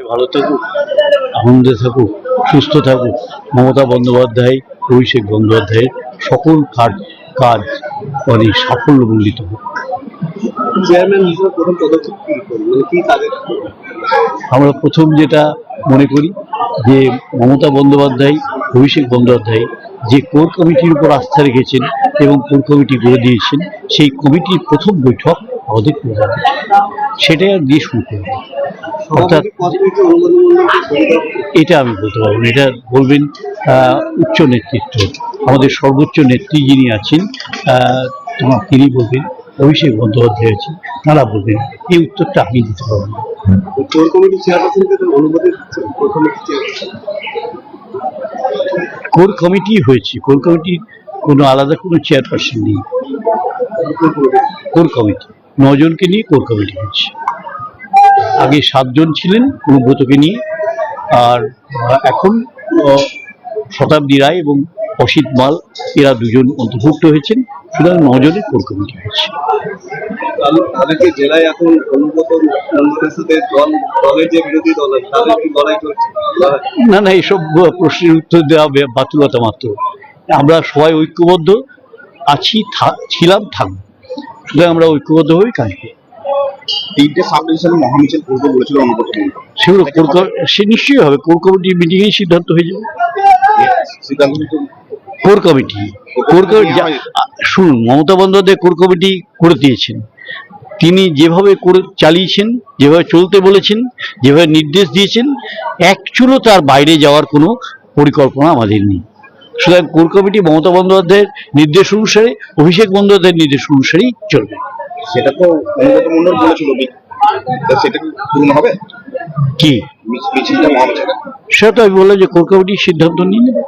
ভালো থাকুক আনন্দে থাকুক সুস্থ থাকুক। মমতা বন্দ্যোপাধ্যায় অভিষেক বন্দ্যোপাধ্যায়ের সকল কাজ কাজ মানে সাফল্যমণ্ডিত হোক। মানে আমরা প্রথম যেটা মনে করি যে মমতা বন্দ্যোপাধ্যায় অভিষেক বন্দ্যোপাধ্যায় যে কোর কমিটির উপর আস্থা রেখেছেন এবং কোর কমিটি গড়ে দিয়েছেন সেই কমিটির প্রথম বৈঠক আমাদের প্রধান। সেটাই আর দিয়ে শুরু করব অর্থাৎ এটা আমি বলতে পারব না এটা বলবেন উচ্চ নেতৃত্ব। আমাদের সর্বোচ্চ নেত্রী যিনি আছেন তোমার তিনি বলবেন অভিষেক বন্দ্যোপাধ্যায় আছেন তারা বলবেন এই উত্তরটা আমি দিতে পারব না। চেয়ারপারসনকে কোর কমিটি হয়েছে কোর কমিটির কোনো আলাদা কোনো চেয়ারপারসন নেই। কোর কমিটি নজনকে নিয়ে কোর কমিটি হয়েছে। আগে সাতজন ছিলেন অনুব্রতকে নিয়ে আর এখন শতাব্দী রায় এবং অসিত মাল এরা দুজন অন্তর্ভুক্ত হয়েছেন। সুতরাং নজনের কোর কমিটি হয়েছে তাদেরকে জেলায় এখন অনুমোদন সাথে দল দলের যে বিরোধী দল তাদের লড়াই চলছে? না না এসব আহ, প্রশ্নের উত্তর দেওয়া বাতুলতা মাত্র। আমরা সবাই ঐক্যবদ্ধ আছি ছিলাম থাকব। সুতরাং আমরা ঐক্যবদ্ধভাবে কাজ করি। তিনটে সাব ডিভিশনে মহামিছিল করবে বলেছিল সেগুলো কোর সে নিশ্চয়ই হবে। কোর মিটিংয়েই সিদ্ধান্ত হয়ে যাবে। সিদ্ধান্ত কোর কমিটি। কোর কমিটি শুনুন মমতা বন্দ্যোপাধ্যায় কোর কমিটি করে দিয়েছেন। তিনি যেভাবে করে চালিয়েছেন যেভাবে চলতে বলেছেন যেভাবে নির্দেশ দিয়েছেন এক চুলো তার বাইরে যাওয়ার কোনো পরিকল্পনা আমাদের নেই। সুতরাং কোর কমিটি মমতা বন্দ্যোপাধ্যায়ের নির্দেশ অনুসারে অভিষেক বন্দ্যোপাধ্যায়ের নির্দেশ অনুসারেই চলবে। সেটা তো অনুগত মন্ডল বলেছিল সেটা কি পূর্ণ হবে? কি? মিছিলটা মহামিছিল সেটা বলে আমি বললাম যে কোর কমিটি সিদ্ধান্ত নিয়ে নেবে।